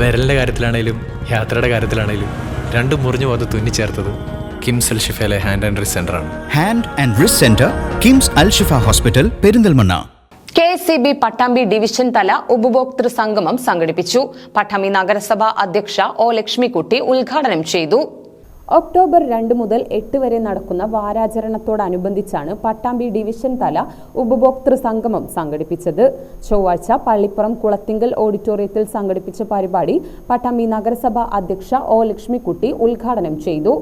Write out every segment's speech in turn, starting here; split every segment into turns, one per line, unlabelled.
വിരലിന്റെ കാര്യത്തിലാണേലും യാത്രയുടെ കാര്യത്തിലാണേലും രണ്ടും മുറിഞ്ഞു പോകാതെ തുന്നിച്ചേർത്തത് കിംസ് അൽ ഷിഫയിലെ ഹാൻഡ് ആൻഡ് റിസ് ആണ്.
Hand and wrist centre KIMS Al Shifa hospital Perinthalmanna.
K S C B Pattambi division തല ഉപഭോക്തൃ സംഗമം സംഘടിപ്പിച്ചു. പട്ടാമ്പി നഗരസഭാ അധ്യക്ഷ ഒ ലക്ഷ്മിക്കുട്ടി ഉദ്ഘാടനം ചെയ്തു. ഒക്ടോബർ രണ്ട് മുതൽ എട്ട് വരെ നടക്കുന്ന വാരാചരണത്തോടനുബന്ധിച്ചാണ് പട്ടാമ്പി ഡിവിഷൻ തല ഉപഭോക്തൃ സംഗമം സംഘടിപ്പിച്ചത്. ചൊവ്വാഴ്ച പള്ളിപ്പുറം കുളത്തിങ്കൽ ഓഡിറ്റോറിയത്തിൽ സംഘടിപ്പിച്ച പരിപാടി പട്ടാമ്പി നഗരസഭ അധ്യക്ഷ ഒ ലക്ഷ്മിക്കുട്ടി ഉദ്ഘാടനം ചെയ്തു.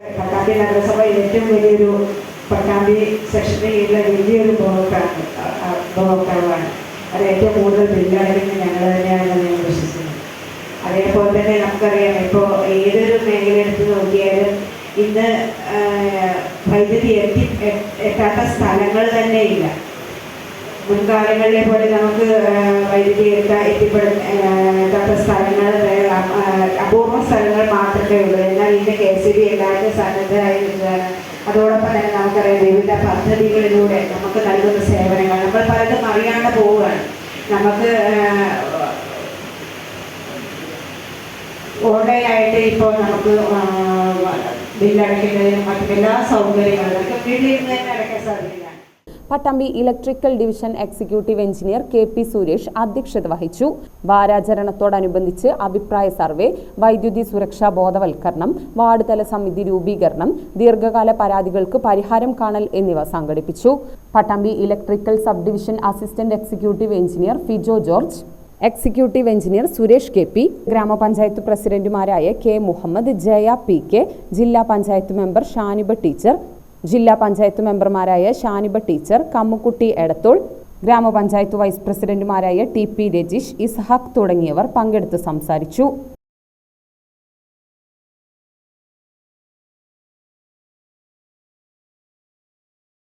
പട്ടാമ്പി നഗരസഭ ഏറ്റവും വലിയൊരു പട്ടാമ്പി ഉപഭോക്താവ് ഉപഭോക്താവാണ്. അത് ഏറ്റവും കൂടുതൽ ബില്ലടക്കുന്നത് എടുത്ത് നോക്കിയാലും ഇന്ന് വൈദ്യുതി എത്തി എത്താത്ത സ്ഥലങ്ങൾ തന്നെ ഇല്ല. മുൻകാലങ്ങളിലെ പോലെ നമുക്ക് വൈദ്യുതി എത്താ എത്തിപ്പെടുന്ന എത്താത്ത സ്ഥലങ്ങൾ അപൂർവ സ്ഥലങ്ങൾ മാത്രമേ ഉള്ളൂ. എന്നാൽ ഇന്ന് കെ സി ബി എല്ലാവരും സന്നദ്ധരായിരുന്നതാണ് അതോടൊപ്പം തന്നെ നമുക്കറിയാം വിവിധ പദ്ധതികളിലൂടെ നമുക്ക് നൽകുന്ന സേവനങ്ങൾ. നമ്മൾ പലതും അറിയാണ്ട് പോവുകയാണ്. നമുക്ക് ഓൺലൈനായിട്ട് ഇപ്പോൾ നമുക്ക് ബില്ലടയ്ക്കുന്നതിനും മറ്റെല്ലാ സൗകര്യങ്ങളും വീട്ടിൽ ഇരുന്ന് തന്നെ അടയ്ക്കാൻ സാധിക്കുന്നതാണ്
Pattambi electrical division executive engineer K P Suresh അധ്യക്ഷത വഹിച്ചു. വാരാചരണത്തോടനുബന്ധിച്ച് അഭിപ്രായ സർവേ വൈദ്യുതി സുരക്ഷാ ബോധവൽക്കരണം വാർഡ് തല സമിതി രൂപീകരണം ദീർഘകാല പരാതികൾക്ക് പരിഹാരം കാണൽ എന്നിവ സംഘടിപ്പിച്ചു. Pattambi electrical sub division assistant executive engineer Fijo George executive engineer Suresh K P ഗ്രാമപഞ്ചായത്ത് പ്രസിഡന്റുമാരായ K Muhammad Jaya P K ജില്ലാ പഞ്ചായത്ത് മെമ്പർ ഷാനിബ ടീച്ചർ ജില്ലാ പഞ്ചായത്ത് മെമ്പർമാരായ ഷാനിബ ടീച്ചർ കമ്മുക്കുട്ടി എടത്തോൾ ഗ്രാമപഞ്ചായത്ത് വൈസ് പ്രസിഡന്റുമാരായ ടി പി രജീഷ് ഇസ്ഹാഖ് തുടങ്ങിയവർ പങ്കെടുത്ത് സംസാരിച്ചു.